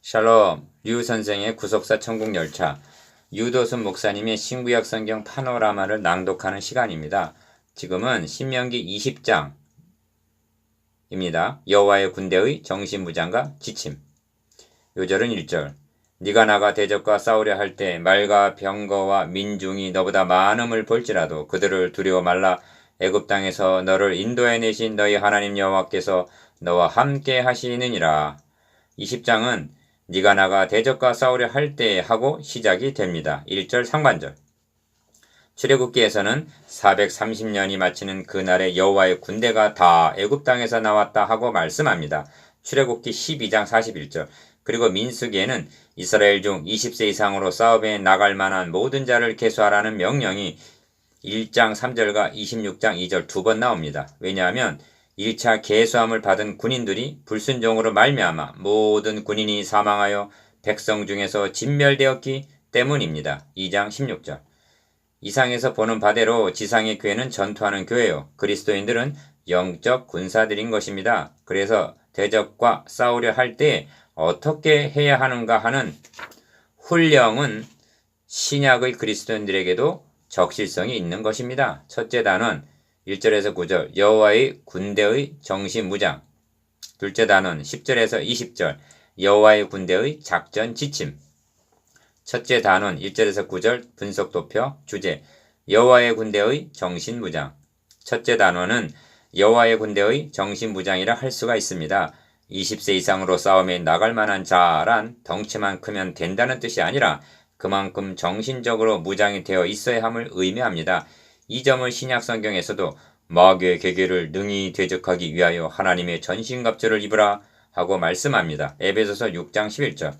샬롬, 류 선생의 구속사 천국 열차, 유도순 목사님의 신구약 성경 파노라마를 낭독하는 시간입니다. 지금은 신명기 20장입니다. 여호와의 군대의 정신무장과 지침. 요절은 1절. 네가 나가 대적과 싸우려 할 때 말과 병거와 민중이 너보다 많음을 볼지라도 그들을 두려워 말라 애굽 땅에서 너를 인도해 내신 너희 하나님 여호와께서 너와 함께 하시느니라. 20장은 네가 나가 대적과 싸우려 할때 하고 시작이 됩니다. 1절 상반절. 출애굽기에서는 430년이 마치는 그날에 여호와의 군대가 다 애굽 땅에서 나왔다 하고 말씀합니다. 출애굽기 12장 41절. 그리고 민수기에는 이스라엘 중 20세 이상으로 싸움에 나갈 만한 모든 자를 계수하라는 명령이 1장 3절과 26장 2절 두 번 나옵니다. 왜냐하면 1차 계수함을 받은 군인들이 불순종으로 말미암아 모든 군인이 사망하여 백성 중에서 진멸되었기 때문입니다. 2장 16절. 이상에서 보는 바대로 지상의 교회는 전투하는 교회요. 그리스도인들은 영적 군사들인 것입니다. 그래서 대적과 싸우려 할 때 어떻게 해야 하는가 하는 훈령은 신약의 그리스도인들에게도 적실성이 있는 것입니다. 첫째 단원 1절에서 9절 여호와의 군대의 정신무장 둘째 단원 10절에서 20절 여호와의 군대의 작전 지침 첫째 단원 1절에서 9절 분석 도표 주제 여호와의 군대의 정신무장 첫째 단원은 여호와의 군대의 정신무장이라 할 수가 있습니다. 20세 이상으로 싸움에 나갈 만한 자란 덩치만 크면 된다는 뜻이 아니라 그만큼 정신적으로 무장이 되어 있어야 함을 의미합니다. 이 점을 신약 성경에서도 마귀의 계계를 능히 대적하기 위하여 하나님의 전신갑주를 입으라 하고 말씀합니다. 에베소서 6장 11절.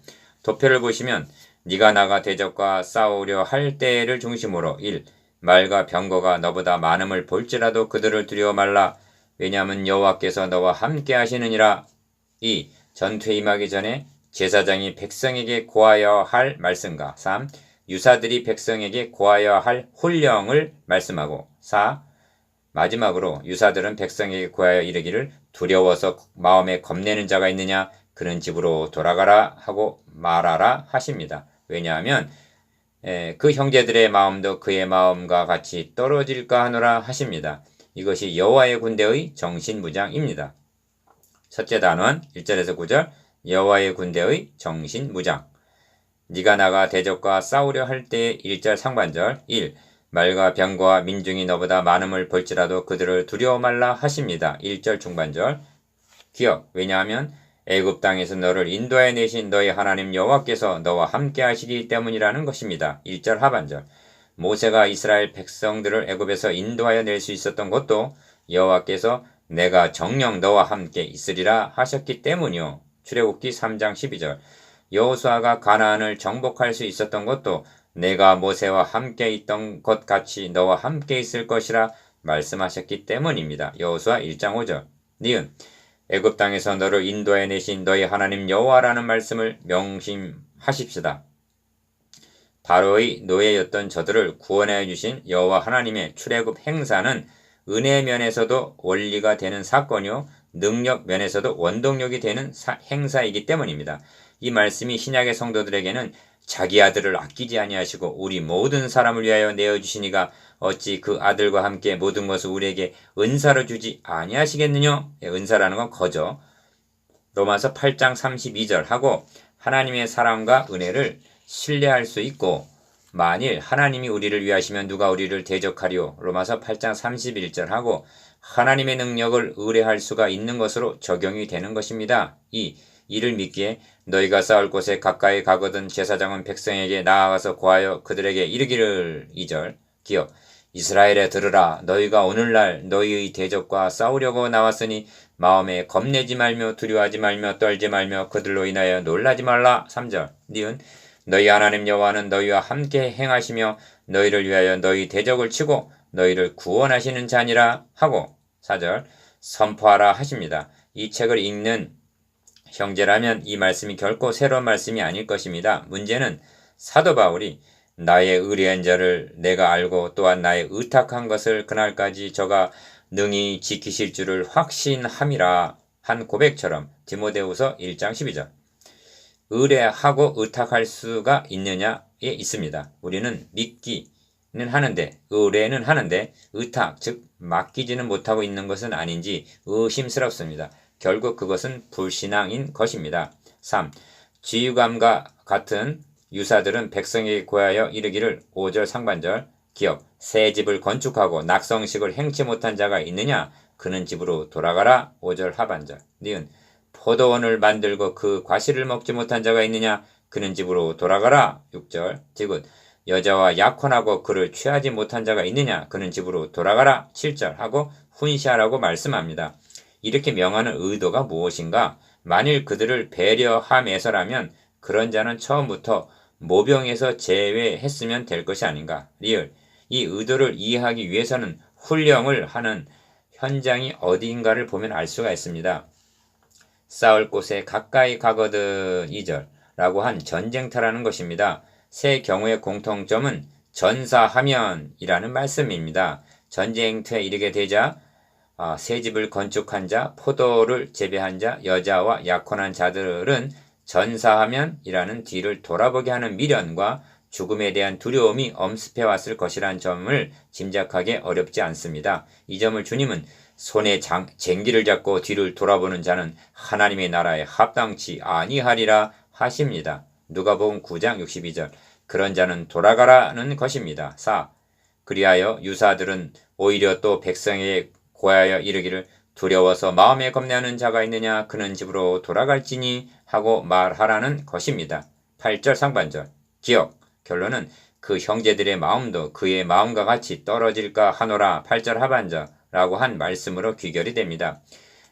도표를 보시면 네가 나가 대적과 싸우려 할 때를 중심으로 1. 말과 병거가 너보다 많음을 볼지라도 그들을 두려워 말라. 왜냐하면 여호와께서 너와 함께 하시느니라. 2. 전투에 임하기 전에 제사장이 백성에게 고하여 할 말씀과 3. 유사들이 백성에게 고하여 할 훈령을 말씀하고 4. 마지막으로 유사들은 백성에게 고하여 이르기를 두려워서 마음에 겁내는 자가 있느냐 그런 집으로 돌아가라 하고 말하라 하십니다. 왜냐하면 그 형제들의 마음도 그의 마음과 같이 떨어질까 하노라 하십니다. 이것이 여호와의 군대의 정신무장입니다. 첫째 단원 1절에서 9절 여호와의 군대의 정신무장 네가 나가 대적과 싸우려 할 때의 1절 상반절 1. 말과 병과 민중이 너보다 많음을 볼지라도 그들을 두려워 말라 하십니다. 1절 중반절 기억 왜냐하면 애굽 땅에서 너를 인도해 내신 너희 하나님 여호와께서 너와 함께 하시기 때문이라는 것입니다. 1절 하반절 모세가 이스라엘 백성들을 애굽에서 인도하여 낼 수 있었던 것도 여호와께서 내가 정령 너와 함께 있으리라 하셨기 때문이요. 출애굽기 3장 12절 여호수아가 가나안을 정복할 수 있었던 것도 내가 모세와 함께 있던 것 같이 너와 함께 있을 것이라 말씀하셨기 때문입니다. 여호수아 1장 5절. 니은 애굽 땅에서 너를 인도해 내신 너희 하나님 여호와라는 말씀을 명심하십시다. 바로의 노예였던 저들을 구원해 주신 여호와 하나님의 출애굽 행사는 은혜 면에서도 원리가 되는 사건이요 능력 면에서도 원동력이 되는 행사이기 때문입니다. 이 말씀이 신약의 성도들에게는 자기 아들을 아끼지 아니하시고 우리 모든 사람을 위하여 내어 주시니가 어찌 그 아들과 함께 모든 것을 우리에게 은사로 주지 아니하시겠느냐? 예, 은사라는 건 거죠. 로마서 8장 32절 하고 하나님의 사랑과 은혜를 신뢰할 수 있고 만일 하나님이 우리를 위하시면 누가 우리를 대적하리요? 로마서 8장 31절 하고 하나님의 능력을 의뢰할 수가 있는 것으로 적용이 되는 것입니다. 이 이를 믿기에 너희가 싸울 곳에 가까이 가거든 제사장은 백성에게 나아가서 고하여 그들에게 이르기를 2절. 기억 이스라엘에 들으라. 너희가 오늘날 너희의 대적과 싸우려고 나왔으니 마음에 겁내지 말며 두려워하지 말며 떨지 말며 그들로 인하여 놀라지 말라. 3절. 니은 너희 하나님 여호와는 너희와 함께 행하시며 너희를 위하여 너희 대적을 치고 너희를 구원하시는 자니라 하고 4절. 선포하라 하십니다. 이 책을 읽는 형제라면 이 말씀이 결코 새로운 말씀이 아닐 것입니다. 문제는 사도 바울이 나의 의리한 자를 내가 알고 또한 나의 의탁한 것을 그날까지 저가 능히 지키실 줄을 확신함이라 한 고백처럼 디모데후서 1장 12절 의뢰하고 의탁할 수가 있느냐에 있습니다. 우리는 믿기는 하는데 의뢰는 하는데 의탁 즉 맡기지는 못하고 있는 것은 아닌지 의심스럽습니다. 결국 그것은 불신앙인 것입니다. 3. 지유감과 같은 유사들은 백성에게 고하여 이르기를 5절 상반절 기억 새 집을 건축하고 낙성식을 행치 못한 자가 있느냐? 그는 집으로 돌아가라. 5절 하반절. 니은 포도원을 만들고 그 과실을 먹지 못한 자가 있느냐? 그는 집으로 돌아가라. 6절. 디귿 여자와 약혼하고 그를 취하지 못한 자가 있느냐? 그는 집으로 돌아가라. 7절 하고 훈시하라고 말씀합니다. 이렇게 명하는 의도가 무엇인가? 만일 그들을 배려함에서라면 그런 자는 처음부터 모병에서 제외했으면 될 것이 아닌가. 리을. 이 의도를 이해하기 위해서는 훈령을 하는 현장이 어디인가를 보면 알 수가 있습니다. 싸울 곳에 가까이 가거든 2절 라고 한 전쟁터라는 것입니다. 세 경우의 공통점은 전사하면이라는 말씀입니다. 전쟁터에 이르게 되자 아, 새 집을 건축한 자, 포도를 재배한 자, 여자와 약혼한 자들은 전사하면이라는 뒤를 돌아보게 하는 미련과 죽음에 대한 두려움이 엄습해 왔을 것이란 점을 짐작하기 어렵지 않습니다. 이 점을 주님은 손에 장, 쟁기를 잡고 뒤를 돌아보는 자는 하나님의 나라에 합당치 아니하리라 하십니다. 누가복음 9장 62절 그런 자는 돌아가라는 것입니다. 4. 그리하여 유사들은 오히려 또 백성에게 고하여 이르기를 두려워서 마음에 겁내하는 자가 있느냐 그는 집으로 돌아갈지니 하고 말하라는 것입니다. 8절 상반절 기억 결론은 그 형제들의 마음도 그의 마음과 같이 떨어질까 하노라 8절 하반절라고 한 말씀으로 귀결이 됩니다.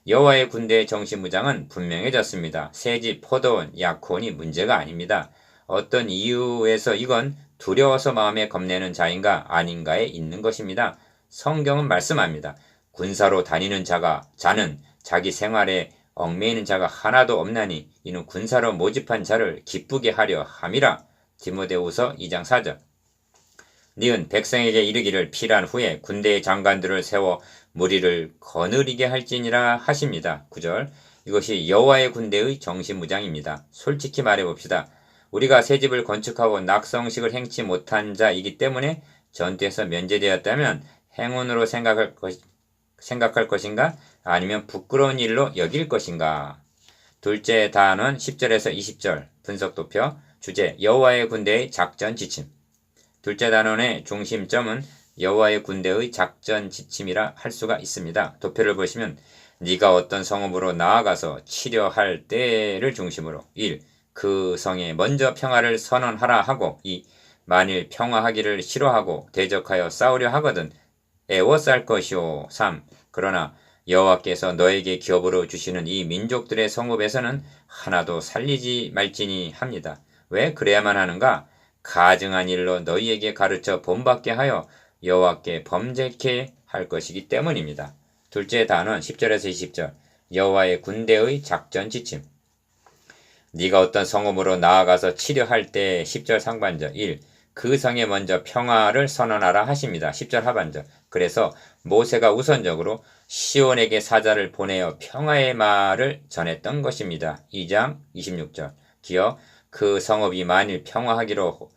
여호와의 군대의 정신무장은 분명해졌습니다. 새집, 포도원, 약혼이 문제가 아닙니다. 어떤 이유에서 이건 두려워서 마음에 겁내는 자인가 아닌가에 있는 것입니다. 성경은 말씀합니다. 군사로 다니는 자가 자는 자기 생활에 얽매이는 자가 하나도 없나니 이는 군사로 모집한 자를 기쁘게 하려 함이라. 디모데후서 2장 4절. 니은 백성에게 이르기를 필한 후에 군대의 장관들을 세워 무리를 거느리게 할지니라 하십니다. 9절. 이것이 여호와의 군대의 정신무장입니다. 솔직히 말해 봅시다. 우리가 새 집을 건축하고 낙성식을 행치 못한 자이기 때문에 전투에서 면제되었다면 행운으로 생각할 것, 생각할 것인가? 아니면 부끄러운 일로 여길 것인가? 둘째 단원 10절에서 20절 분석 도표 주제 여호와의 군대의 작전 지침 둘째 단원의 중심점은 여호와의 군대의 작전 지침이라 할 수가 있습니다. 도표를 보시면 네가 어떤 성읍으로 나아가서 치려할 때를 중심으로 1. 그 성에 먼저 평화를 선언하라 하고 2. 만일 평화하기를 싫어하고 대적하여 싸우려 하거든 애워쌀 것이오 3. 그러나 여호와께서 너에게 기업으로 주시는 이 민족들의 성읍에서는 하나도 살리지 말지니 합니다. 왜 그래야만 하는가? 가증한 일로 너희에게 가르쳐 본받게 하여 여호와께 범죄케 할 것이기 때문입니다. 둘째 단원 10절에서 20절 여호와의 군대의 작전 지침 네가 어떤 성읍으로 나아가서 치료할 때 10절 상반절 1. 그 성에 먼저 평화를 선언하라 하십니다. 10절 하반절. 그래서 모세가 우선적으로 시온에게 사자를 보내어 평화의 말을 전했던 것입니다. 2장 26절. 기어 그 성읍이 만일 평화하기로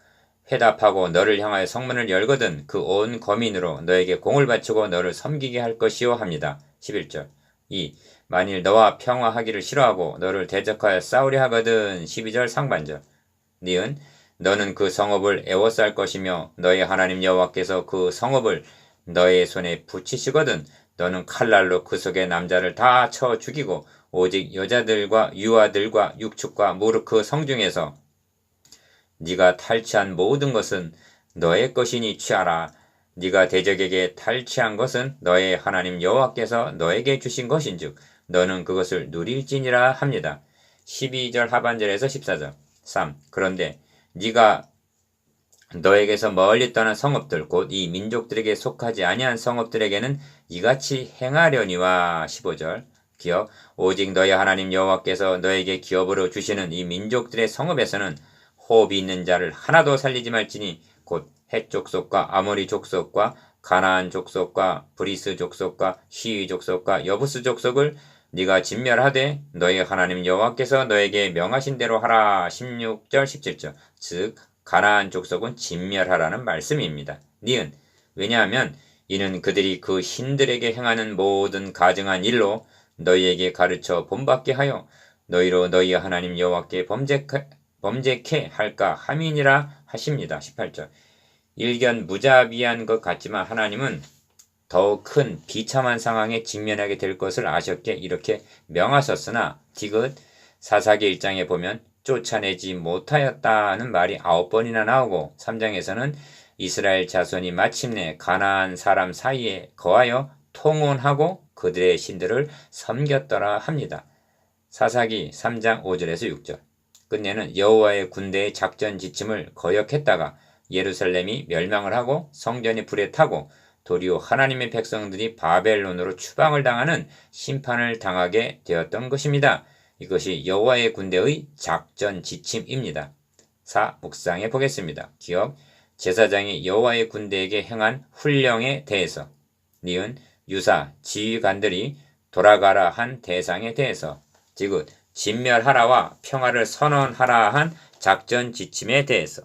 회답하고 너를 향하여 성문을 열거든 그 온 거민으로 너에게 공을 바치고 너를 섬기게 할 것이요 합니다. 11절. 2. 만일 너와 평화하기를 싫어하고 너를 대적하여 싸우려 하거든 12절 상반절. 니은 너는 그 성읍을 애워쌀 것이며 너의 하나님 여호와께서 그 성읍을 너의 손에 붙이시거든 너는 칼날로 그 속의 남자를 다 쳐 죽이고 오직 여자들과 유아들과 육축과 무릎 그 성중에서 네가 탈취한 모든 것은 너의 것이니 취하라. 네가 대적에게 탈취한 것은 너의 하나님 여호와께서 너에게 주신 것인즉 너는 그것을 누릴지니라 합니다. 12절 하반절에서 14절 3. 그런데 네가 너에게서 멀리 떠난 성읍들 곧 이 민족들에게 속하지 아니한 성읍들에게는 이같이 행하려니와. 15절. 기업 오직 너희 하나님 여호와께서 너에게 기업으로 주시는 이 민족들의 성읍에서는 호흡이 있는 자를 하나도 살리지 말지니 곧 해족속과 아모리 족속과 가나안 족속과 브리스 족속과 시위 족속과 여부스 족속을 네가 진멸하되 너희 하나님 여호와께서 너에게 명하신 대로 하라. 16절 17절. 즉 가나안 족속은 진멸하라는 말씀입니다. 니은 왜냐하면 이는 그들이 그 신들에게 행하는 모든 가증한 일로 너희에게 가르쳐 본받게 하여 너희로 너희 하나님 여호와께 범죄케, 범죄케 할까 함이니라 하십니다. 18절 일견 무자비한 것 같지만 하나님은 더욱 큰 비참한 상황에 직면하게 될 것을 아셨기에 이렇게 명하셨으나 디귿 사사기 1장에 보면 쫓아내지 못하였다는 말이 아홉 번이나 나오고 3장에서는 이스라엘 자손이 마침내 가나안 사람 사이에 거하여 통혼하고 그들의 신들을 섬겼더라 합니다. 사사기 3장 5절에서 6절 끝내는 여호와의 군대의 작전 지침을 거역했다가 예루살렘이 멸망을 하고 성전이 불에 타고 도리어 하나님의 백성들이 바벨론으로 추방을 당하는 심판을 당하게 되었던 것입니다. 이것이 여호와의 군대의 작전 지침입니다. 4. 묵상해 보겠습니다. 기억 제사장이 여호와의 군대에게 행한 훈령에 대해서 니은 유사 지휘관들이 돌아가라 한 대상에 대해서 지금 진멸하라와 평화를 선언하라 한 작전 지침에 대해서